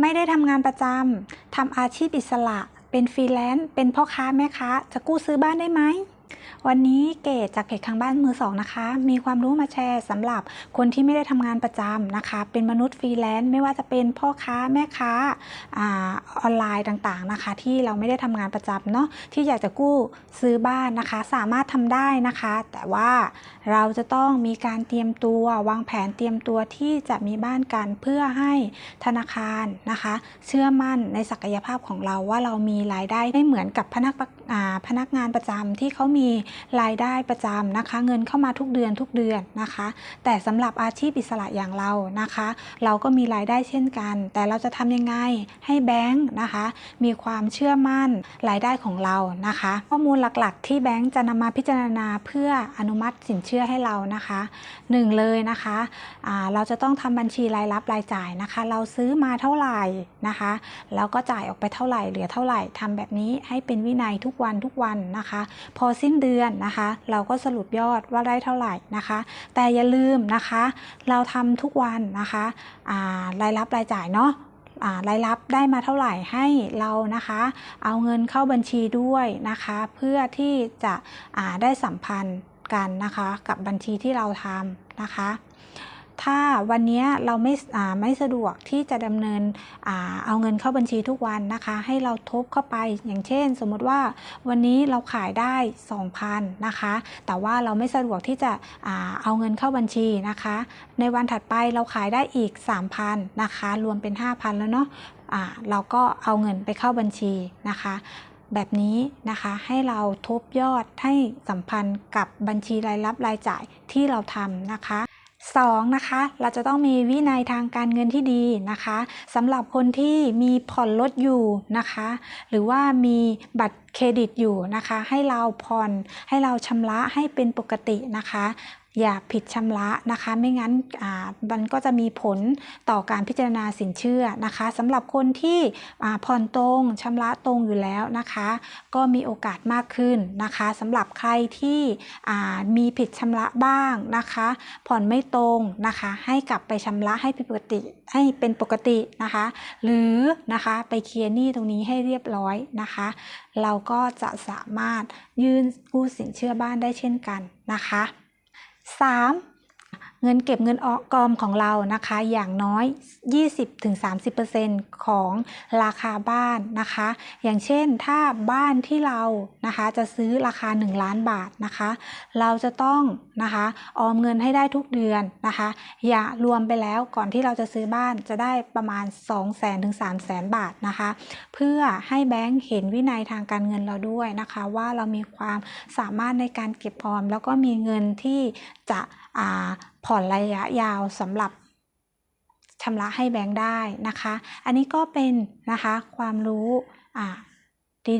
ไม่ได้ทำงานประจำทำอาชีพอิสระ เป็นฟรีแลนซ์เป็นพ่อค้าแม่ค้า จะกู้ซื้อบ้านได้ไหมวันนี้เกดจากเพจข้างบ้านมือสองนะคะ มีความรู้มาแชร์สำหรับคนที่ไม่ได้ทำงานประจำนะคะ เป็นมนุษย์ฟรีแลนซ์ไม่ว่าจะเป็นพ่อค้าแม่ค้าอาออนไลน์ต่างๆนะคะ ที่เราไม่ได้ทำงานประจำเนาะที่อยากจะกู้ซื้อบ้านนะคะ สามารถทำได้นะคะ แต่ว่าเราจะต้องมีการเตรียมตัววางแผนเตรียมตัวที่จะมีบ้านกันเพื่อให้ธนาคารนะคะ เชื่อมั่นในศักยภาพของเราว่าเรามีรายได้ไม่เหมือนกับพนักพนักงานประจำที่เขามีรายได้ประจำนะคะ เงินเข้ามาทุกเดือนทุกเดือนนะคะ แต่สำหรับอาชีพอิสระอย่างเรานะคะ เราก็มีรายได้เช่นกัน แต่เราจะทำยังไงให้แบงค์นะคะ มีความเชื่อมั่นรายได้ของเรานะคะ ข้อมูลหลักๆ ที่แบงค์จะนำมาพิจารณาเพื่ออนุมัติสินเชื่อให้เรานะคะหนึ่งเลยนะคะอ่าเราจะต้องทำบัญชีรายรับรายจ่ายนะคะ เราซื้อมาเท่าไหร่นะคะแล้วก็จ่ายออกไปเท่าไหร่เหลือเท่าไหร่ทำแบบนี้ให้เป็นวินัยทุกวันทุกวันนะคะ พอสิ้นเดือนนะคะ เราก็สรุปยอดว่าได้เท่าไหร่นะคะ แต่อย่าลืมนะคะ เราทำทุกวันนะคะรายรับรายจ่ายเนาะรายรับได้มาเท่าไหร่ให้เรานะคะ เอาเงินเข้าบัญชีด้วยนะคะ เพื่อที่จะได้สัมพันธ์ กันนะคะกับบัญชีที่เราทำนะคะ ถ้าวันนี้เราไม่ไม่สะดวกที่จะดำเนินอเอาเงินเข้าบัญชีทุกวันนะคะ ให้เราทบเข้าไปอย่างเช่น สมมติว่าวันนี้เราขายได้ 2,000นะคะ แต่ว่าเราไม่สะดวกที่จะอาเอาเงินเข้าบัญชีนะคะ ในวันถัดไปเราขายได้อีก 3,000นะคะ รวมเป็น 5,000 แล้วเนาะอ่าเราก็เอาเงินไปเข้าบัญชีนะคะ แบบนี้นะคะให้เราทบยอดให้สัมพันธ์กับบัญชีรายรับรายจ่ายที่เราทำนะคะ 2. นะคะเราจะต้องมีวินัยทางการเงินที่ดีนะคะสำหรับคนที่มีผ่อนรถอยู่นะคะ หรือว่ามีบัตรเครดิตอยู่นะคะ ให้เราผ่อนให้เราชำระให้เป็นปกตินะคะ อย่าผิดชำระนะคะ ไม่งั้นอ่ามันก็จะมีผลต่อการพิจารณาสินเชื่อนะคะสำหรับคนที่ผ่อนตรงชำระตรงอยู่แล้วนะคะ ก็มีโอกาสมากขึ้นนะคะสำหรับใครที่อ่ามีผิดชำระบ้างนะคะ ผ่อนไม่ตรงนะคะ ให้กลับไปชำระให้เป็นปกติให้เป็นปกตินะคะ หรือนะคะไปเคลียร์หนี้ตรงนี้ให้เรียบร้อยนะคะ เราก็จะสามารถยื่นกู้สินเชื่อบ้านได้เช่นกันนะคะ 3. เงินเก็บเงินออมของเรานะคะ อย่างน้อย 20-30%ของราคาบ้านนะคะ อย่างเช่นถ้าบ้านที่เรานะคะจะซื้อราคา 1 ล้านบาทนะคะ เราจะต้องนะคะออมเงินให้ได้ทุกเดือนนะคะ อย่ารวมไปแล้วก่อนที่เราจะซื้อบ้านจะได้ประมาณ 2 0 0 0 0 0ถึง3 0 0 0 0 0 บาทนะคะ เพื่อให้แบงค์เห็นวินัยทางการเงินเราด้วยนะคะ ว่าเรามีความสามารถในการเก็บออม แล้วก็มีเงินที่จะอ่าผ่อนระยะยาวสำหรับชำระให้แบงค์ได้นะคะ อันนี้ก็เป็นนะคะความรู้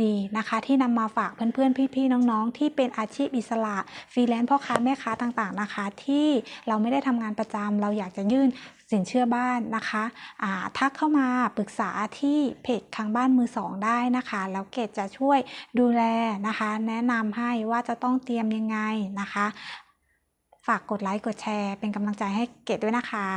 ดีๆนะคะ ที่นำมาฝากเพื่อนๆ พี่ๆ น้องๆ ที่เป็นอาชีพอิสระฟรีแลนซ์พ่อค้าแม่ค้าต่างๆนะคะ ที่เราไม่ได้ทำงานประจำเราอยากจะยื่นสินเชื่อบ้านนะคะอ่าทักเข้ามาปรึกษาที่เพจข้างบ้านมือสองได้นะคะ แล้วเกดจะช่วยดูแลนะคะ แนะนำให้ว่าจะต้องเตรียมยังไงนะคะากกดไลค์กดแชร์ เป็นกำลังใจให้เกดด้วยนะคะ